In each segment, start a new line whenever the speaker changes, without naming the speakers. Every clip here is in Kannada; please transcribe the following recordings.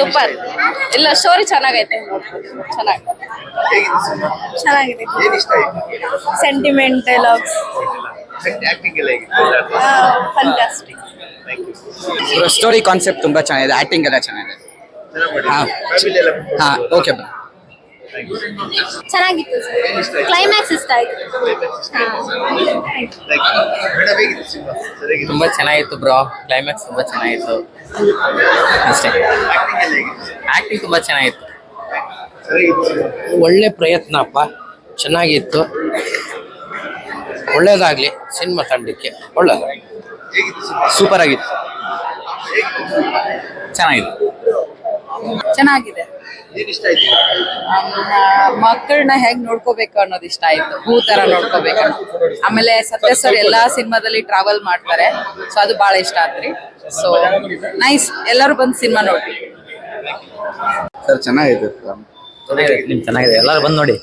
ಸೂಪರ್ ಇಲ್ಲ ಸ್ಟೋರಿ ಚೆನ್ನಾಗೈತೆ. ಚೆನ್ನಾಗಿ. ಚೆನ್ನಾಗಿದೆ.
ಏನ್ ಇಷ್ಟ ಆಯ್ತು?
ಸೆಂಟಿಮೆಂಟ್ ಡೈಲಾಗ್ಸ್
ಯು
ಸ್ಟೋರಿ ಕಾನ್ಸೆಪ್ಟ್ ತುಂಬಾ ಚೆನ್ನಾಗಿದೆ ಆಕ್ಟಿಂಗ್ ಎಲ್ಲ ಚೆನ್ನಾಗಿದೆ. ಹಾಂ. ಹಾ. ಓಕೆ ಬ್ರೋ
ಚೆನ್ನಾಗಿತ್ತು
ಸರ್ ಇಷ್ಟ
ಕ್ಲೈಮ್ಯಾಕ್ಸ್ ಇಷ್ಟ ಆಯ್ತು.
ತುಂಬಾ ಚೆನ್ನಾಗಿತ್ತು ಬ್ರೋ ಕ್ಲೈಮ್ಯಾಕ್ಸ್ ತುಂಬಾ ಚೆನ್ನಾಗಿತ್ತು. ಅಷ್ಟೇ.
ಆಕ್ಟಿಂಗ್
ತುಂಬಾ ಚೆನ್ನಾಗಿತ್ತು.
ಒಳ್ಳೆ ಪ್ರಯತ್ನ ಅಪ್ಪ. ಚೆನ್ನಾಗಿತ್ತು. ಒಳ್ಳೇದಾಗ್ಲಿ ಸಿನಿಮಾ ತಂಡಕ್ಕೆ
ಒಳ್ಳೇದು.
ಸೂಪರ್ ಆಗಿತ್ತು.
ಚೆನ್ನಾಗಿತ್ತು.
ಚೆನ್ನಾಗಿದೆ.
ಏನ್ ಇಷ್ಟ ಆಯ್ತು?
ಮಕ್ಕಳನ್ನ ಹೆಂಗ್ ನೋಡ್ಕೋಬೇಕು ಅನ್ನೋದು ಇಷ್ಟ ಆಯ್ತು. ಹೂ ತರ ನೋಡ್ಕೋಬೇಕು ಆಮೇಲೆ ಸತ್ಯ ಸರ್ ಎಲ್ಲಾ ಸಿನಿಮಾದಲ್ಲಿ ಟ್ರಾವೆಲ್ ಮಾಡ್ತಾರೆ. ಸೊ ಅದು ಬಹಳ ಇಷ್ಟ ಆತ್ರಿ. ಸೊ ನೈಸ್ ಎಲ್ಲರೂ ಬಂದು ಸಿನಿಮಾ ನೋಡ್ರಿ.
ಸರ್ ಚೆನ್ನಾಗಿದೆ
ಚೆನ್ನಾಗಿದೆ ನಿಮ್ ಚೆನ್ನಾಗಿದೆ. ಎಲ್ಲರೂ ಬಂದು ನೋಡಿ.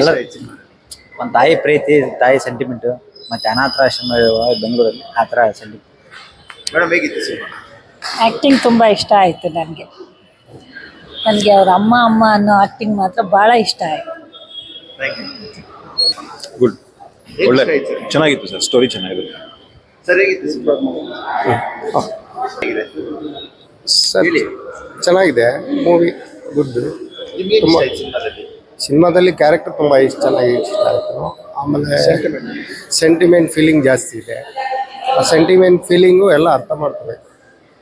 ಎಲ್ಲರೂ ಸಿನಿಮಾ
ಒಂದು ತಾಯಿ ಪ್ರೀತಿ ತಾಯಿ ಸೆಂಟಿಮೆಂಟ್ ಮತ್ತೆ ಅನಾಥಾಶ್ರಮ ಬೆಂಗಳೂರಲ್ಲಿ ಆ ಥರ ಸೆಂಟಿಮೆಂಟ್
ಆಕ್ಟಿಂಗ್ ಹೇಗಿತ್ತು ಸಿನಿಮಾ?
ಆ್ಯಕ್ಟಿಂಗ್ ತುಂಬ ಇಷ್ಟ ಆಯಿತು ನನಗೆ. ನನಗೆ ಅವ್ರ ಅಮ್ಮ ಅಮ್ಮ ಅನ್ನೋ ಆಕ್ಟಿಂಗ್ ಮಾತ್ರ ಭಾಳ ಇಷ್ಟ ಆಯಿತು.
ಥ್ಯಾಂಕ್ ಯು
ಗುಡ್ ಒಳ್ಳೆ ಚೆನ್ನಾಗಿತ್ತು ಸರ್ ಸ್ಟೋರಿ ಚೆನ್ನಾಗಿದೆ.
ಸರ್
ಚೆನ್ನಾಗಿದೆ ಮೂವಿ ಗುಡ್
ತುಂಬ ಇಷ್ಟ ಆಯ್ತು ಸಿನಿಮಾದಲ್ಲಿ?
ಸಿನಿಮಾದಲ್ಲಿ ಕ್ಯಾರೆಕ್ಟರ್ ತುಂಬ ಇಷ್ಟ ಚೆನ್ನಾಗಿ ಇಷ್ಟ ಆಯಿತು. ಆಮೇಲೆ ಸೆಂಟಿಮೆಂಟ್ ಫೀಲಿಂಗ್ ಜಾಸ್ತಿ ಇದೆ. ಆ ಸೆಂಟಿಮೆಂಟ್ ಫೀಲಿಂಗು ಎಲ್ಲ ಅರ್ಥ ಮಾಡ್ಕೋಬೇಕು.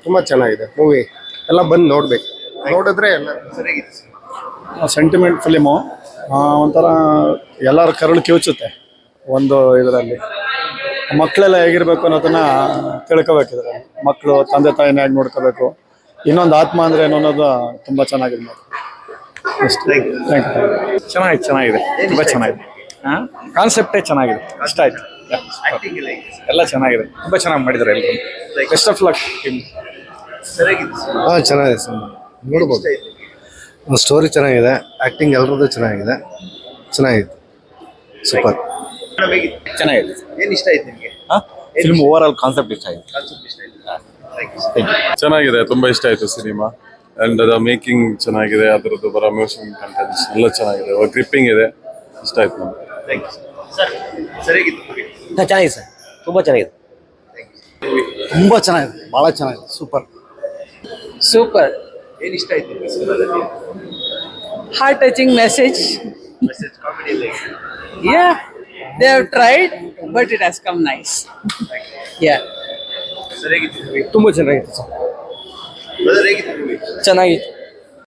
ತುಂಬ ಚೆನ್ನಾಗಿದೆ ಮೂವಿ ಎಲ್ಲ ಬಂದು ನೋಡ್ಬೇಕು. ನೋಡಿದ್ರೆ ಎಲ್ಲ
ಸರ್
ಸೆಂಟಿಮೆಂಟ್ ಫಿಲಿಮು ಒಂಥರ ಎಲ್ಲರ ಕರುಳು ಕಿವುಚುತ್ತೆ ಒಂದು ಇದರಲ್ಲಿ. ಮಕ್ಕಳೆಲ್ಲ ಹೇಗಿರ್ಬೇಕು ಅನ್ನೋದನ್ನ ತಿಳ್ಕೋಬೇಕಿದ್ರೆ ಇದರಲ್ಲಿ. ಮಕ್ಕಳು ತಂದೆ ತಾಯಿನ ಹೇಗೆ ನೋಡ್ಕೋಬೇಕು ಇನ್ನೊಂದು ಆತ್ಮ ಅಂದ್ರೆ ಏನು ಅನ್ನೋದು ತುಂಬ ಚೆನ್ನಾಗಿದೆ
ಯು
ಚೆನ್ನಾಗಿದೆ ಚೆನ್ನಾಗಿದೆ. ತುಂಬ ಚೆನ್ನಾಗಿದೆ. ಹಾಂ? ಕಾನ್ಸೆಪ್ಟೇ ಚೆನ್ನಾಗಿದೆ. ಇಷ್ಟ ಆಯ್ತು.
ಎಲ್ಲ
ಚೆನ್ನಾಗಿದೆ. ತುಂಬ ಚೆನ್ನಾಗಿ ಮಾಡಿದ್ದಾರೆ ಎಲ್ಲರೂ best of luck team
sir
ಹಾಂ ಚೆನ್ನಾಗಿದೆ
ಏನ್
ನೋಡ್ಬೋದು? ಸ್ಟೋರಿ ಚೆನ್ನಾಗಿದೆ ಆ್ಯಕ್ಟಿಂಗ್ ಎಲ್ಲರದ್ದು ಚೆನ್ನಾಗಿದೆ. ಚೆನ್ನಾಗಿತ್ತು ಸೂಪರ್
ಚೆನ್ನಾಗಿದೆ.
ಏನು ಇಷ್ಟ ಆಯ್ತು ನಿಮಗೆ?
ಫಿಲ್ಮ್ ಓವರ್ ಆಲ್ ಕಾನ್ಸೆಪ್ಟ್ ಇಷ್ಟ ಆಗಿದೆ
ಕಾನ್ಸೆಪ್ಟ್ ಇಷ್ಟ ಆಯ್ತು. ಥ್ಯಾಂಕ್ ಯು
ಚೆನ್ನಾಗಿದೆ ತುಂಬಾ ಇಷ್ಟ ಆಯ್ತು ಸಿನಿಮಾ. ಅಂಡ್ ಅದರ ಮೇಕಿಂಗ್ ಚೆನ್ನಾಗಿದೆ ಅದರದ್ದು ಬರೋ ಎಮೋಷನ್ ಕಂಟೆಂಟ್ಸ್ ಎಲ್ಲ ಚೆನ್ನಾಗಿದೆ. ಗ್ರಿಪ್ಪಿಂಗ್ ಇದೆ. ಇಷ್ಟ ಆಯ್ತು ನಮ್ಗೆ?
ಚೆನ್ನಾಗಿದೆ ಸರ್. ತುಂಬ ಚೆನ್ನಾಗಿದೆ.
ತುಂಬ ಚೆನ್ನಾಗಿದೆ ಭಾಳ ಚೆನ್ನಾಗಿದೆ. ಸೂಪರ್
ಸೂಪರ್
ಏನ್ ಇಷ್ಟ ಆಯ್ತು ನಿಮ್ಗೆ ಸಿನಿಮಾದಲ್ಲಿ?
Heart touching message
message comedy ಎಲ್ಲ ಹೇಗಿದೆ
yeah they have tried but it has come nice yeah
sir ಹೇಗಿತ್ತು movie?
ತುಂಬ ಚೆನ್ನಾಗಿತ್ತು ಸರ್.
ಬ್ರದರ್ ಹೇಗಿತ್ತು movie?
ಚೆನ್ನಾಗಿತ್ತು.